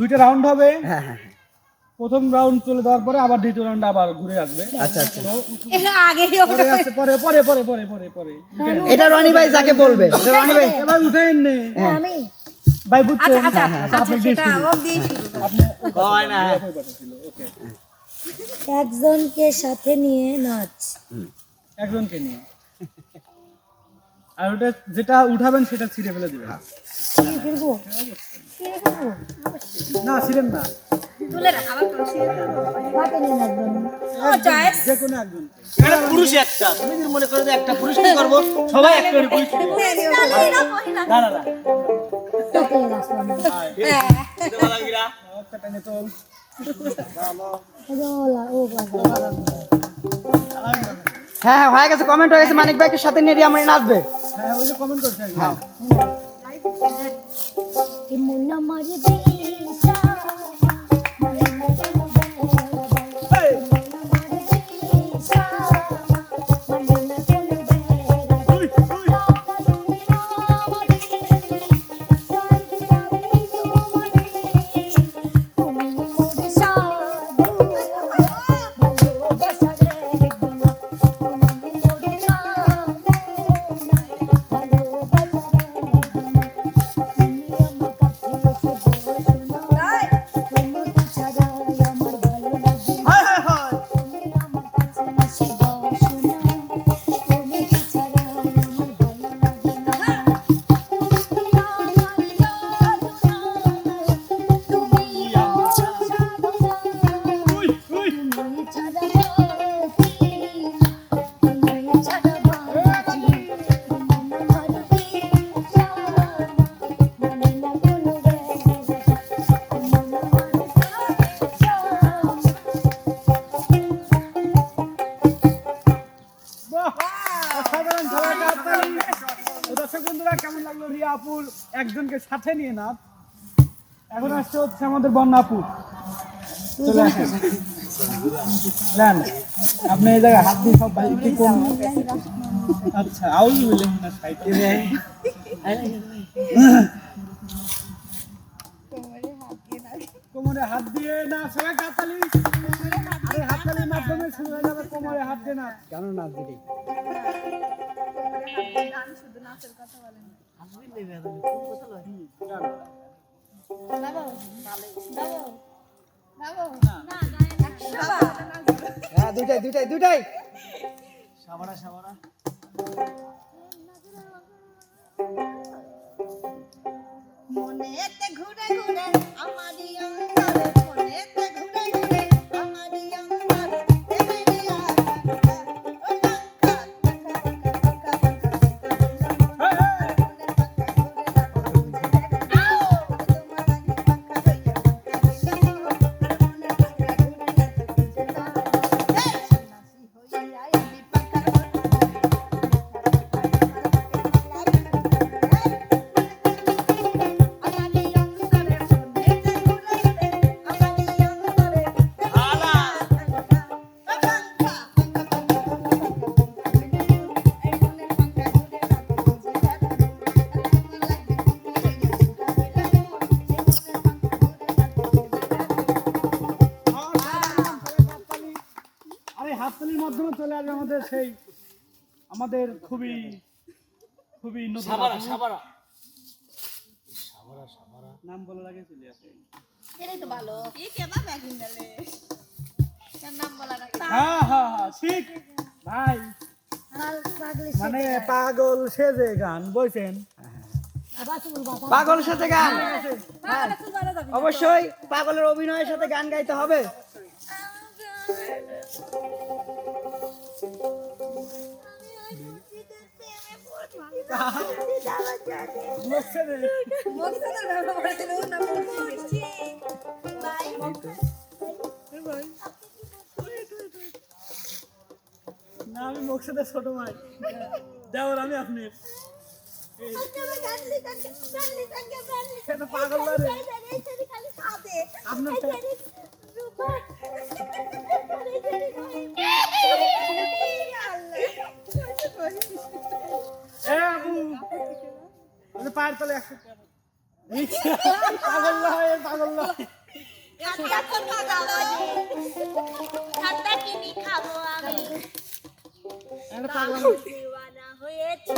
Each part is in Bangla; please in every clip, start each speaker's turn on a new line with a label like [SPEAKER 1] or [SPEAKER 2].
[SPEAKER 1] দুইটা রাউন্ড হবে।
[SPEAKER 2] হ্যাঁ হ্যাঁ হ্যাঁ।
[SPEAKER 1] প্রথম রাউন্ড চলে যাওয়ার পরে আবার দ্বিতীয় রাউন্ড আবার ঘুরে আসবে।
[SPEAKER 2] আচ্ছা আচ্ছা।
[SPEAKER 3] আগে
[SPEAKER 1] পরে পরে পরে পরে পরে পরে।
[SPEAKER 2] এটা রনি ভাই যাকে বলবে। রনি ভাই
[SPEAKER 1] এবার উঠেন নে।
[SPEAKER 3] আমি
[SPEAKER 1] ভাই বুঝছেন?
[SPEAKER 3] আচ্ছা আচ্ছা আচ্ছা
[SPEAKER 1] আপনি দিয়ে
[SPEAKER 3] সেটা।
[SPEAKER 1] আপনি ওই পাশে ওকে।
[SPEAKER 3] একজনকে সাথে নিয়ে নাচ।
[SPEAKER 1] একজনকে নিয়ে। আর ওটা যেটা উঠাবেন সেটা ছিঁড়ে ফেলে দিবেন।
[SPEAKER 3] ছিঁড়ে ফেলব?
[SPEAKER 1] না ছিঁড়েন না।
[SPEAKER 3] তুলে রাখ আবার তো ছিঁড়ে কাকে নিয়ে নাচবেন ও চয়েস
[SPEAKER 1] যে কোনো একজনকে
[SPEAKER 4] এখানে পুরুষ একটা তুমি যদি মনে করো যে একটা পুরুষকে করব সবাই একটা করে পুরুষ না না না।
[SPEAKER 3] কাকে নিয়ে নাচবেন হ্যাঁ
[SPEAKER 1] একটা টেনে
[SPEAKER 2] হ্যাঁ হ্যাঁ হয়ে গেছে কমেন্ট হয়ে গেছে মানিক ভাইকে সাথে নিয়ে আমরা নাচবে
[SPEAKER 1] হ্যাঁ ওই যে কমেন্ট করছে
[SPEAKER 2] হ্যাঁ।
[SPEAKER 1] এমন আমার দেশা সাথে নিয়ে না এখন আসছে হচ্ছে আমাদের বন্যা আপু চলে আসেন। নেন আপনি এই জায়গায় হাত দিয়ে সব কি কোন আচ্ছা আউল না কোমরে হাত দিয়ে না সবাই হাততালি আরে হাততালির মাধ্যমে শুরু হয়ে যাবে কোমরে হাত দিয়ে না।
[SPEAKER 2] কেন নাচ দিদি হ্যাঁ দুইটাই দুইটাই দুইটাই
[SPEAKER 1] সাবারা সাবারা
[SPEAKER 5] মনেতে ঘুরে ঘুরে আমারই অন্তরে।
[SPEAKER 1] আমাদের খুবই খুবই নতুন
[SPEAKER 4] সাবারা
[SPEAKER 1] আপু।
[SPEAKER 4] সাবারা
[SPEAKER 1] নাম বলার আগে চলে আসে।
[SPEAKER 5] এটাই তো ভালো। এই ব্যাগিং নাম
[SPEAKER 1] হ্যাঁ হ্যাঁ হ্যাঁ ঠিক। ভাই মানে পাগল সেজে গান বলছেন?
[SPEAKER 2] পাগল সাথে গান। অবশ্যই পাগলের অভিনয়ের সাথে গান গাইতে হবে।
[SPEAKER 1] না আমি মোকসাদের ছোট ভাই। দেওয়ার আমি আপনি। পাগল আপনার ওই পায়ের তলে একশো পাগল না হয় পাগল না।
[SPEAKER 5] একটা কোনো দাবাজি ঠান্ডা কিনি খাব আমি
[SPEAKER 1] একটা পাগল
[SPEAKER 5] হয়েছি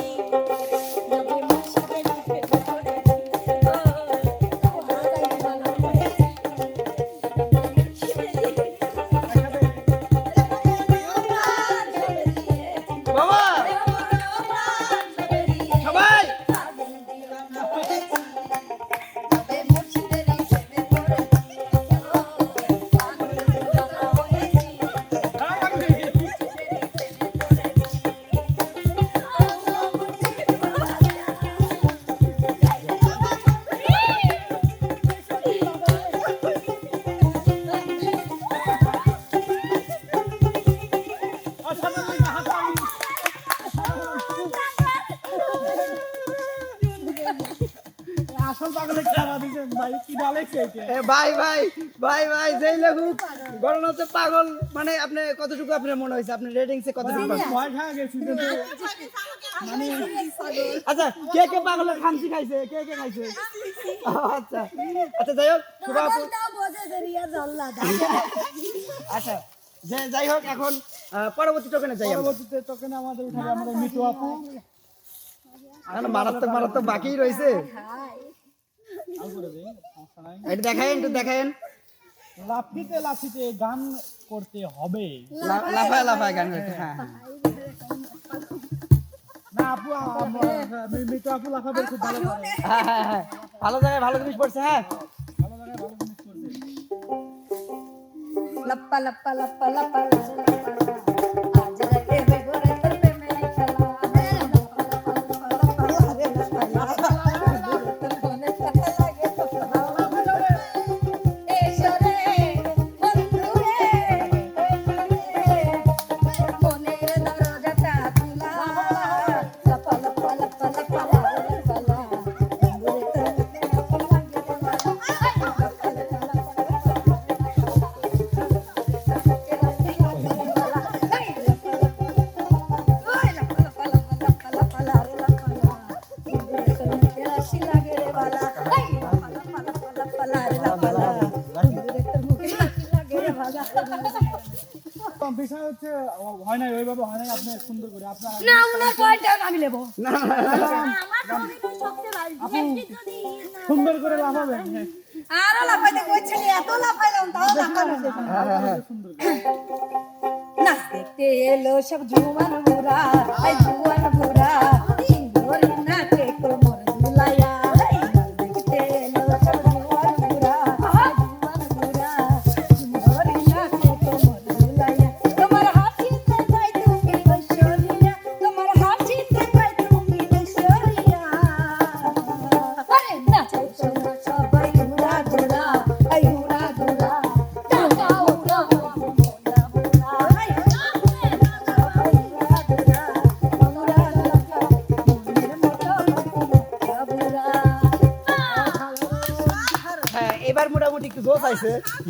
[SPEAKER 1] ভাই
[SPEAKER 2] ভাই লেখুক গরম হচ্ছে পাগল। মানে আপনি কতটুকু আপনার মনে হয়েছে? আপনি রেটিংসে কতটুকু আচ্ছা কে কে পাগলের খামচি খাইছে? কে কে খাইছে? আচ্ছা আচ্ছা যাই হোক আচ্ছা যে যাই হোক এখন পরবর্তী টোকেনে যাই
[SPEAKER 1] পরবর্তীতে তখন আমাদের উঠাবে আমাদের মিটু আপু।
[SPEAKER 2] এখন মারাত্মক মারাত্মক বাকি রয়েছে। এটা দেখায়েন একটু দেখায়েন।
[SPEAKER 1] লাফিতে লাফিতে গান করতে হবে।
[SPEAKER 2] লাফায় লাফায় গান করতে হ্যাঁ।
[SPEAKER 1] না আপু মৃত আপু লাফা খুব ভালো
[SPEAKER 2] হ্যাঁ, হ্যাঁ, হ্যাঁ, ভালো জায়গায় ভালো জিনিস পড়ছে হ্যাঁ।
[SPEAKER 1] ভালো জায়গায় ভালো জিনিস
[SPEAKER 3] পড়ছে। লাপ্পা লাপ্পা লাপ্পা লাপ্পা।
[SPEAKER 1] হয় নাই ওইভাবে হয় নাই আপনি সুন্দর করে
[SPEAKER 3] না উনার আমি নেব
[SPEAKER 2] না না, না, না, না।
[SPEAKER 5] না
[SPEAKER 1] সুন্দর লাফাবেন হ্যাঁ
[SPEAKER 3] আরও লাফাইতে কইছিলি এত লাফাইলাম তাও লাফানো
[SPEAKER 2] হ্যাঁ হ্যাঁ হ্যাঁ
[SPEAKER 3] নাচ দেখতে এলো সব বুড়া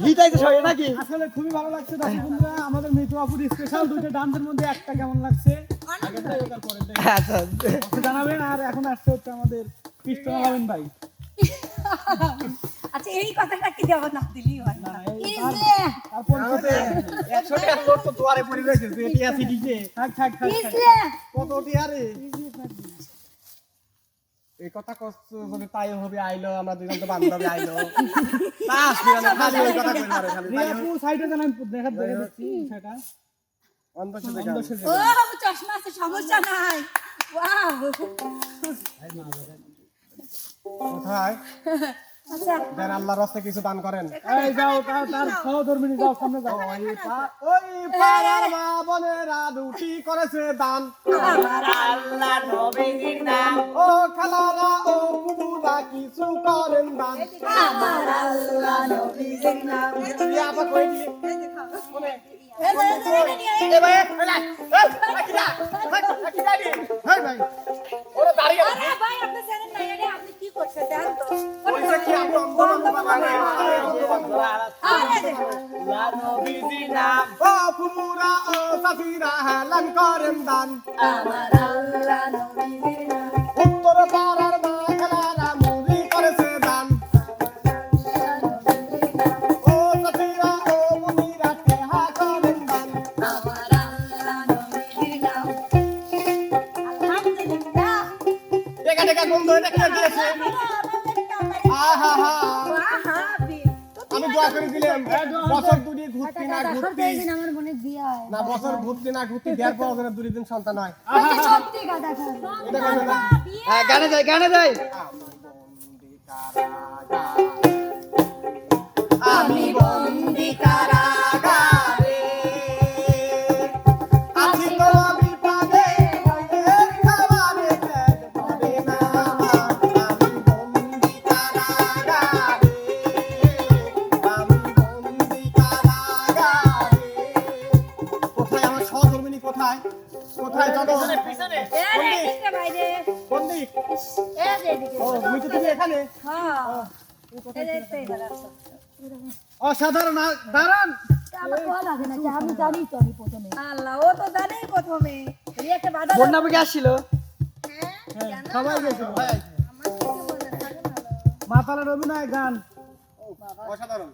[SPEAKER 2] আইছে হিট সবাই নাকি?
[SPEAKER 1] আসলে খুবই ভালো লাগছে দর্শক বন্ধুরা। আমাদের মিটু আপুর স্পেশাল দুটো ডান্সের মধ্যে একটা কেমন লাগছে? ওটার পরেরটাই।
[SPEAKER 2] আচ্ছা
[SPEAKER 1] জানাবেন আর এখন আসছে হচ্ছে আমাদের পিস্টন আলামিন ভাই।
[SPEAKER 3] আচ্ছা এই কথাটা কি দেওয়া না দিলি হয়
[SPEAKER 1] না, তারপর
[SPEAKER 2] তো পড়ে রয়েছে
[SPEAKER 1] থাক থাক থাক
[SPEAKER 2] কত
[SPEAKER 4] এই কথা কষ্ট যদি তাই হবে আইলো আমরা দুজন তো বান্ধবী আইলো। তা আসবে না খালি ওই কথা কই মারে খালি
[SPEAKER 1] রিয়া আপু সাইডে জানান দেখা দেখে দিচ্ছি সেটা।
[SPEAKER 3] ও চশমা আছে সমস্যা নাই। ওয়াও।
[SPEAKER 4] কোথায়?
[SPEAKER 3] আচ্ছা
[SPEAKER 4] যেন আল্লাহর রাস্তে কিছু দান করেন
[SPEAKER 1] এই যাও তার তার সহধর্মিনী যাও সামনে যাও
[SPEAKER 4] ওই ওই পাড়ার মা বোনেরা রুটি করেছে দান
[SPEAKER 2] আল্লাহ নবীর নাম
[SPEAKER 4] ও খালারা ও কুবুরা কিছু করেন দান
[SPEAKER 3] আমার আল্লাহ নবীর নাম
[SPEAKER 4] তুই আবার কই শুনে
[SPEAKER 3] ভাই,
[SPEAKER 4] ভাই এই এই দি হেই ভাই ওরে দাঁড়িয়ে
[SPEAKER 3] আরে ভাই ফুমুরা ও সাফিরা হেলান করেন দান
[SPEAKER 4] আমার আল্লাহ নবীজির নাম উত্তর পাড়ার
[SPEAKER 3] বাংলারা মুড়ি
[SPEAKER 2] করেছে দান
[SPEAKER 4] ও সাফিরা ও মুনিরা তেহা করেন দান
[SPEAKER 3] আমার আল্লাহ নবীজির নাম
[SPEAKER 4] আলহামদুলিল্লাহ দেখা দেখা বন্ধু
[SPEAKER 5] এটা কে দিয়েছে দোয়া করে দিলাম বছর দুটি ঘুরতি না ঘুরতি।
[SPEAKER 6] আমার মনে বিয়ে
[SPEAKER 5] না বছর ঘুরতি না ঘুরতি দেওয়ার পর ওদের দুই দিন সন্তান হয়।
[SPEAKER 6] সত্যি কথা খান
[SPEAKER 5] এটা করবে না
[SPEAKER 4] গানে যাই গানে যাই।
[SPEAKER 5] দাঁড়ান।
[SPEAKER 6] আমি জানি তো আমি প্রথমে। আল্লাহ ও তো। জানি প্রথমে রিয়াকে বাধা
[SPEAKER 4] বন্যা বুকে আসছিল
[SPEAKER 5] সবাই গেছিল মাতালার অভিনয় গান। অসাধারণ।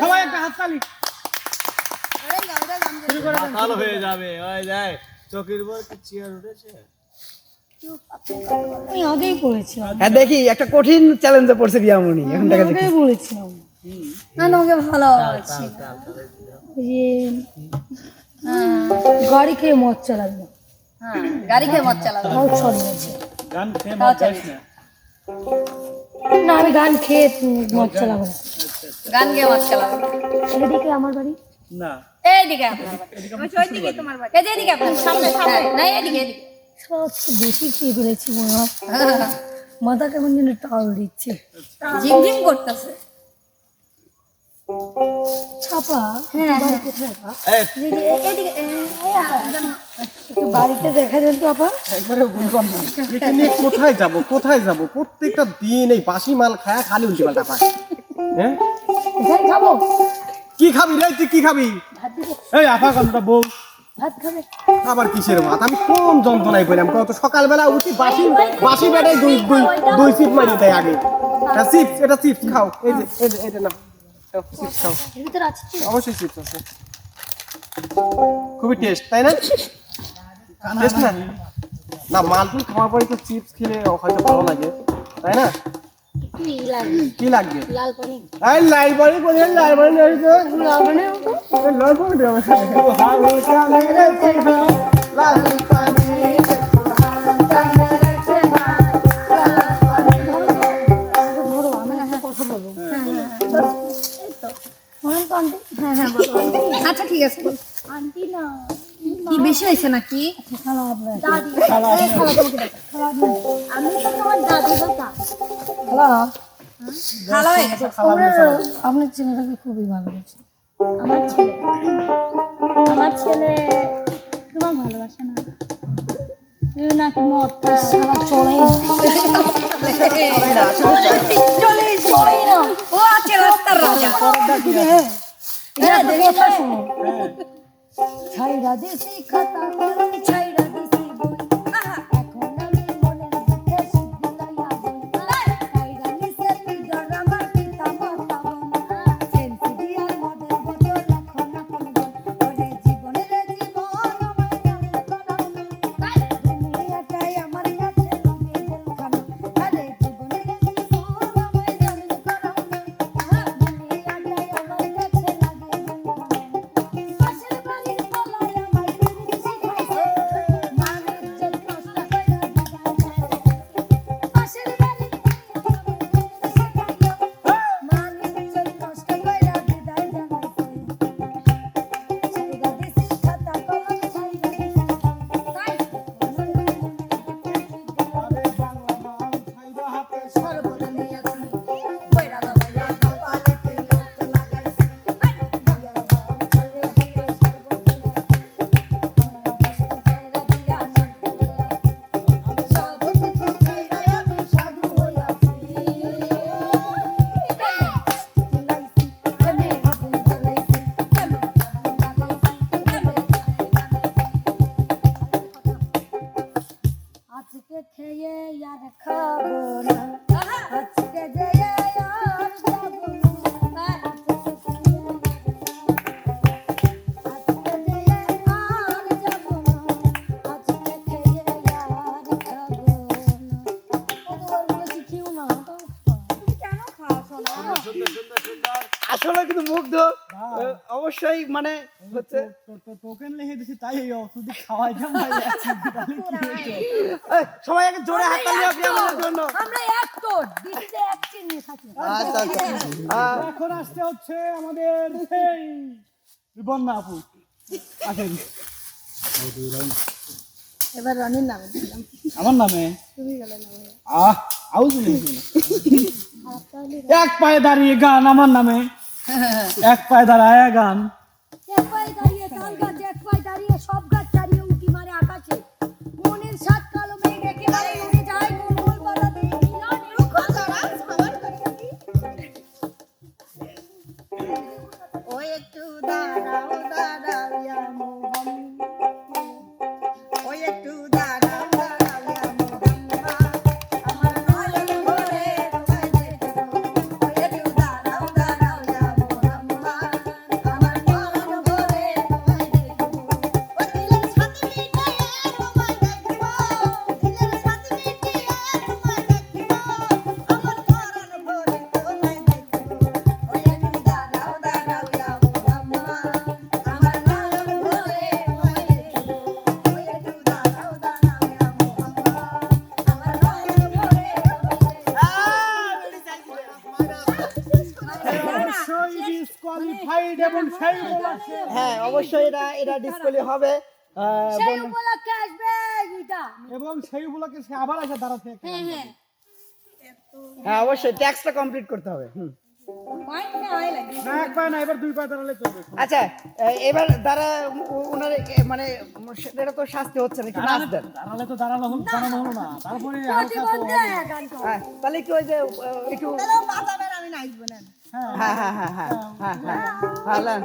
[SPEAKER 5] সবাই একটা হাততালি।
[SPEAKER 7] ভালো হয়ে যাবে যায় চকির বর কি চেয়ার উঠেছে।
[SPEAKER 6] আমি আগেই বলেছিলাম
[SPEAKER 4] হ্যাঁ দেখি একটা কঠিন চ্যালেঞ্জে পড়ছে রিয়ামণি এখন দেখা। যাক
[SPEAKER 6] আগেই বলেছিলাম না তোমাকে ভালো আছি। যে হ্যাঁ, গাড়ি খেয়ে মদ চালাবি। না
[SPEAKER 3] হ্যাঁ গাড়ি খেয়ে মদ চালাবে।
[SPEAKER 6] তাও সরি
[SPEAKER 5] গান খেয়ে
[SPEAKER 3] তাও চলে
[SPEAKER 6] না? আমি গান খেয়ে মদ চালাবো না।
[SPEAKER 3] গান গেয়ে মদ চালাবে।
[SPEAKER 6] এদিকে আমার বাড়ি?
[SPEAKER 5] না।
[SPEAKER 3] এইদিকে আপনার বাড়ি। ওইদিকে তোমার বাড়ি। এদিকে আপনার সামনে সামনে না এদিকে এদিকে
[SPEAKER 6] বেশি খেয়ে ফেলেছি মনে হয়। মাথা কেমন যেন টাল দিচ্ছে।
[SPEAKER 3] ঝিমঝিম করতেছে।
[SPEAKER 6] ছাপা
[SPEAKER 3] হ্যাঁ,
[SPEAKER 6] আপা? একটু বাড়িতে দেখা যান তো আপা
[SPEAKER 5] একবারে নিয়ে কোথায় যাব কোথায় যাব? প্রত্যেকটা দিন এই বাসি মাল খায় খালি উল্টি পাল্টা পায় হ্যাঁ?
[SPEAKER 6] খাব?
[SPEAKER 5] কি খাবি রে? তুই কি খাবি?
[SPEAKER 6] ভাত দিবে।
[SPEAKER 5] এই আফা কান্দা বউ
[SPEAKER 6] ভাত খাবে?
[SPEAKER 5] আবার কিসের ভাত? আমি কম যন্ত্রণায় পেলাম কত সকালবেলা উঠি বাসি বাসি বেটাই দুই দুই দুই সিপ মারি দেয় আগে। চিপস এটা চিপস খাও। এই যে এই যে এটা না চিপস খাও।
[SPEAKER 6] এর আছে
[SPEAKER 5] অবশ্যই চিপস আছে। খুবই টেস্ট তাই না? টেস্ট না? না মালপুল খাওয়ার পরে তো চিপস খেলে হয়তো ভালো লাগে তাই না?
[SPEAKER 6] কি লাগবে?
[SPEAKER 5] কি লাগবে
[SPEAKER 6] লাল পানি
[SPEAKER 5] লাল করে লাল তো
[SPEAKER 6] লাল পানি
[SPEAKER 5] লাল লেগেছে লাল পানি
[SPEAKER 6] আমি কথা তো?
[SPEAKER 3] আচ্ছা ঠিক আছে।
[SPEAKER 6] আন্টি না,
[SPEAKER 3] কি বেশি হয়েছে নাকি?
[SPEAKER 6] আপনার। এই খালা তোমাকে ডাকে। খালা? আপনার। খালা,
[SPEAKER 3] হয়ে গেছে।
[SPEAKER 6] আপনার- আপনার ছেলেটাকে খুবই ভালোবাসি আমার ছেলে। আমার ছেলে তোমার ভালোবাসে না? নাকি মদ চলেই না।
[SPEAKER 3] ও আছে রাস্তার রাজা।
[SPEAKER 6] হ্যাঁ, শোনো। ছাইরা দিছি খাতা ছাইরা
[SPEAKER 2] আসলে কিন্তু মুগ্ধ। অবশ্যই মানে হচ্ছে
[SPEAKER 1] টোকেন লিখে দিছি তাই এই হতো?
[SPEAKER 2] এই, সবাই আগে জোরে হাততালি আপনি আমাদের জন্য।
[SPEAKER 3] আমরা এক তোর দিদিতে এক চিনি থাকি
[SPEAKER 2] আচ্ছা আচ্ছা
[SPEAKER 1] এখন আসতে হচ্ছে আমাদের সেই বন্যা আপু আসেন।
[SPEAKER 3] এবার রনির নামে দিলাম।
[SPEAKER 1] আমার নামে?
[SPEAKER 3] তুমি গেলে না ভাইয়া।
[SPEAKER 1] আহ আউজ এক পায়ে দাঁড়িয়ে গান আমার নামে। এক পায়ে দাঁড়ায় গান।
[SPEAKER 3] এক পায়ে দাঁড়িয়ে তাল গাছ এক পায়ে দাঁড়িয়ে সব গাছ উঁকি মারে আকাশে। মনের সাত কালো মেঘ একেবারে উড়ে যায় গোল গোল বাড়াতে
[SPEAKER 5] রুখো জরা সবার করে কি ও একটু দাঁড়াও দাঁড়াও।
[SPEAKER 1] সেই
[SPEAKER 3] উপলক্ষে আসবে এটা
[SPEAKER 1] এবং সেই উপলক্ষে সে আবার এসে দাঁড়াচ্ছে
[SPEAKER 3] হ্যাঁ হ্যাঁ
[SPEAKER 2] হ্যাঁ অবশ্যই ট্যাক্সটা কমপ্লিট করতে হবে হুম।
[SPEAKER 3] না হয় লাগে
[SPEAKER 1] না এক পায়ে না এবার দুই দাঁড়ালে চলবে
[SPEAKER 2] আচ্ছা এবার দ্বারা ওনার মানে এটা তো শাস্তি হচ্ছে না একটু নাচ দেন
[SPEAKER 1] দাঁড়ালে তো দাঁড়ানো হলো দাঁড়ানো হলো না তারপরে হালকা তো
[SPEAKER 3] প্রতিবন্ধী গান করো।
[SPEAKER 2] হ্যাঁ তাহলে কি ওই যে একটু
[SPEAKER 5] আমি নাচবো না
[SPEAKER 1] হ্যাঁ
[SPEAKER 2] হ্যাঁ হ্যাঁ হ্যাঁ হ্যাঁ হ্যাঁ হ্যাঁ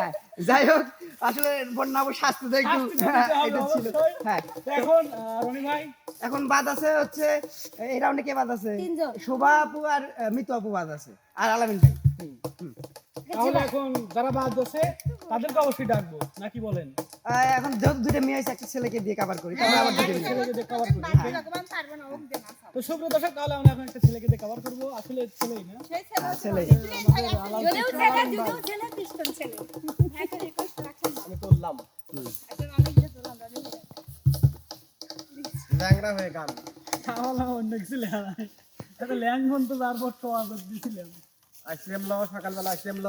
[SPEAKER 2] হ্যাঁ, যাই হোক আসলে বন্যাবু স্বাস্থ্য একটু
[SPEAKER 1] শাস্তি তো একটু
[SPEAKER 2] এটা ছিল। হ্যাঁ।
[SPEAKER 1] এখন রনি ভাই?
[SPEAKER 2] এখন বাদ আছে হচ্ছে এই রাউন্ডে কে বাদ আছে?
[SPEAKER 3] তিনজন।
[SPEAKER 2] শোভা আপু আর মিতু আপু বাদ আছে আর আলামিন ভাই।
[SPEAKER 1] তাহলে এখন যারা বাদ আছে তাদেরকে অবশ্যই ডাকবো নাকি বলেন?
[SPEAKER 2] আহ, এখন দুটো মেয়ে হয়েছে একটা ছেলেকে দিয়ে কাভার করি তাহলে আবার দুটো
[SPEAKER 1] ছেলেকে দিয়ে কভার করি
[SPEAKER 5] দেনা
[SPEAKER 1] তো সুপ্রিয় দর্শক তাহলে আমরা এখন একটা ছেলেকে দিয়ে কভার করব। আসলে ছেলেই না?
[SPEAKER 5] সেই ছেলে
[SPEAKER 3] যদিও ছেলে যদিও ছেলে ছেলে।
[SPEAKER 5] রিকোয়েস্ট রাখেন
[SPEAKER 1] আমি
[SPEAKER 6] ল্যাংড়া হয়ে গান।
[SPEAKER 1] তাহলে অন্য কিছু লেখা এটা তো তারপর তো আদর দিছিলাম।
[SPEAKER 6] আইসক্রিম ল সকালবেলা আইসক্রিম ল।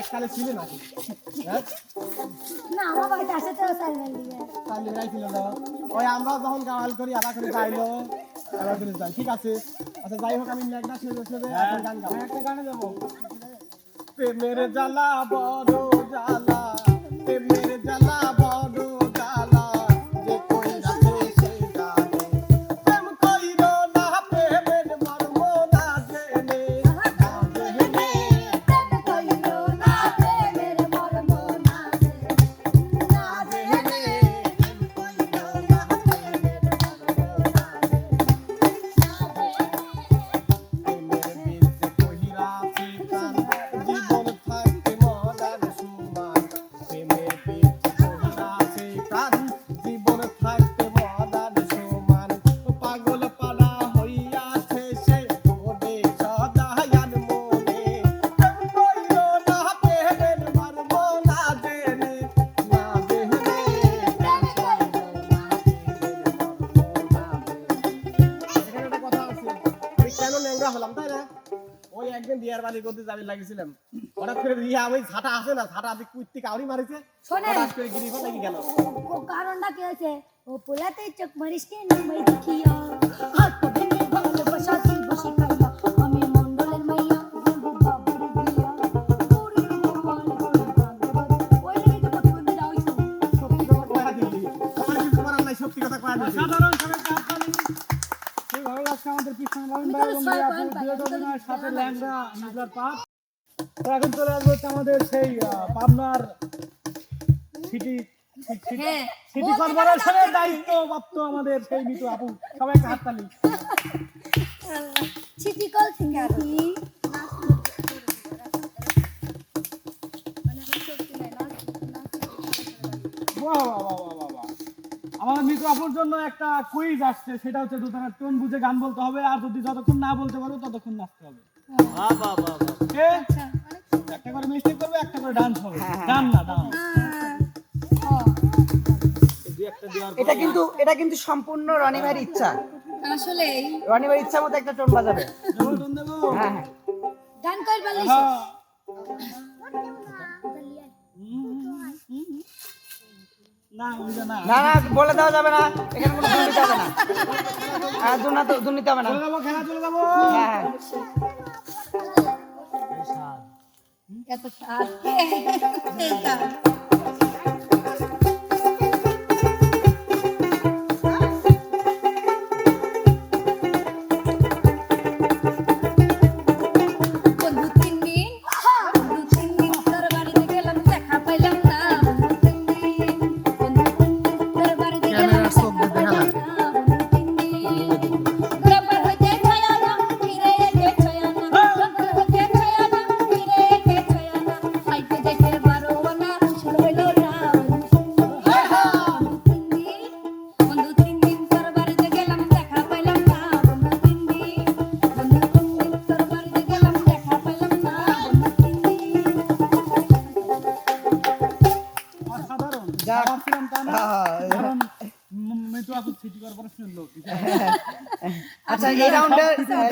[SPEAKER 1] এককালে ছিল নাকি? হ্যাঁ?
[SPEAKER 3] না আমার বাড়িতে আসে তো সাইলেন্ট দিয়ে।
[SPEAKER 1] তাহলে রাইছিল না। ওই আমরা যখন গাওয়াল করি আলাদা করে গাইলো আলাদা করে যাই। ঠিক আছে? আচ্ছা যাই হোক আমি গান গাবো। একটা গানে যাব। প্রেমের জ্বালা বড় জ্বালা প্রেমের জ্বালা
[SPEAKER 6] যাবি লাগিয়েছিলাম। হঠাৎ করে রিয়া ওই ঝাঁটা আছে না ঝাঁটা দিক কুইত থেকে কাউরি মারিছে। হঠাৎ করে গেল।
[SPEAKER 3] ও কারণটা কি হয়েছে? ও পোলাতে চোখ মারিস কে নামাই দেখিয়া হাত ভেঙে ভালো বসাছি বসে
[SPEAKER 1] সাথে ল্যাংড়া নিজলার পাপ তো এখন চলে আসব আমাদের সেই পাবনার সিটি
[SPEAKER 3] হ্যাঁ
[SPEAKER 1] সিটি কর্পোরেশনের দায়িত্ব প্রাপ্ত আমাদের সেই মিতু আপু। সবাইকে হাততালি।
[SPEAKER 3] সিটি কল
[SPEAKER 1] বাহ, বাহ, বাহ। আমাদের আপুর জন্য একটা কুইজ আসছে সেটা হচ্ছে দুজনের টোন বুঝে গান বলতে হবে আর যদি যতক্ষণ না বলতে পারো ততক্ষণ নাচতে হবে।
[SPEAKER 4] বাহ বাহ বাহ বাহ।
[SPEAKER 1] একটা করে মিস্টেক করবে একটা করে ডান্স হবে। ডান না ডান্স
[SPEAKER 4] দুই একটা দেওয়ার
[SPEAKER 2] এটা কিন্তু এটা কিন্তু সম্পূর্ণ রনি ভাইয়ের ইচ্ছা।
[SPEAKER 3] আসলে
[SPEAKER 2] রনি ভাইয়ের ইচ্ছা মতো একটা টোন বাজাবে।
[SPEAKER 1] টোন দেবো?
[SPEAKER 2] হ্যাঁ হ্যাঁ।
[SPEAKER 3] গান কই
[SPEAKER 1] না না।
[SPEAKER 2] বলে দেওয়া যাবে না। এখানে কোনো দুর্নীতি হবে না। হ্যাঁ দুর্নীতি দুর্নীতি হবে না।
[SPEAKER 1] চলে যাব খেলা চলে যাব।
[SPEAKER 2] হ্যাঁ হ্যাঁ।
[SPEAKER 3] এত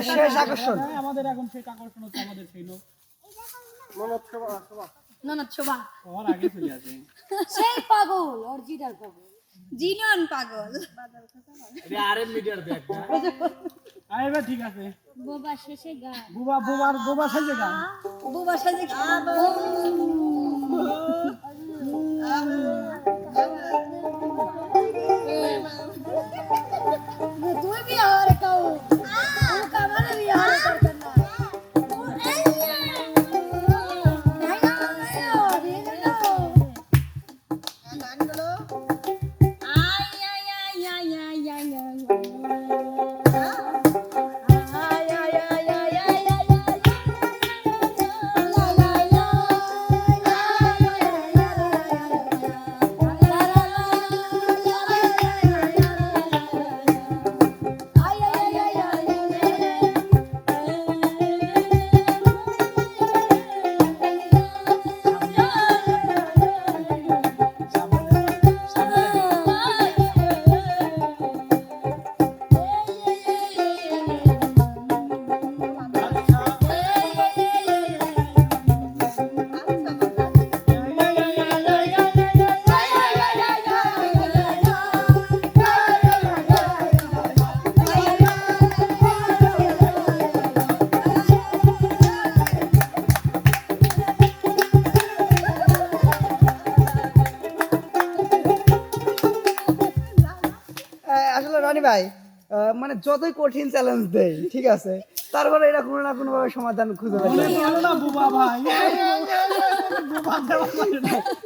[SPEAKER 2] শেষ আকর্ষণ।
[SPEAKER 1] আমাদের এখন সেই আকর্ষণ হচ্ছে আমাদের সেই লোক
[SPEAKER 3] ননদ শোভা।
[SPEAKER 1] সবার আগে চলে আসে।
[SPEAKER 3] সেই পাগল অরিজিনাল পাগল। জিনিয়ন পাগল।
[SPEAKER 4] এটা মিডিয়ার ব্যাগ না?
[SPEAKER 1] আর এবার ঠিক আছে।
[SPEAKER 3] বোবা শেষে গান
[SPEAKER 1] বুবা বুবার বুবা সাইজে গান
[SPEAKER 3] বোবা সাজে তুই বিহার কাউ। ও কামারে
[SPEAKER 2] রনি ভাই আহ, মানে যতই কঠিন চ্যালেঞ্জ দেয় ঠিক আছে তারপরে এটা কোনো না কোনো ভাবে সমাধান খুঁজে
[SPEAKER 1] না।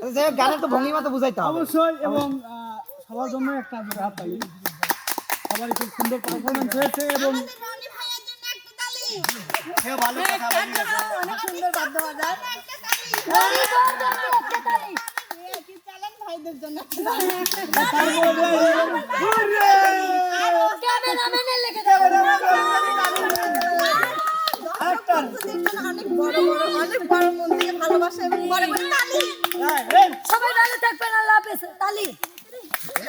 [SPEAKER 2] আচ্ছা, গানের তো ভঙ্গিমা তো বুঝাইতে হবে।
[SPEAKER 1] অবশ্যই এবং সবার জন্য একটা হাত তালি সবারই খুব সুন্দর পারফরমেন্স হয়েছে এবং
[SPEAKER 5] রনি ভাইয়ের জন্য একটা তালি।
[SPEAKER 4] সেও ভালো কথা
[SPEAKER 5] অনেক সুন্দর বাদ্য ভাইদের অনেক বড় বড় অনেক বড় মন থেকে সবাই ভালো থাকবেন আল্লাহ হাফেজ। তালি।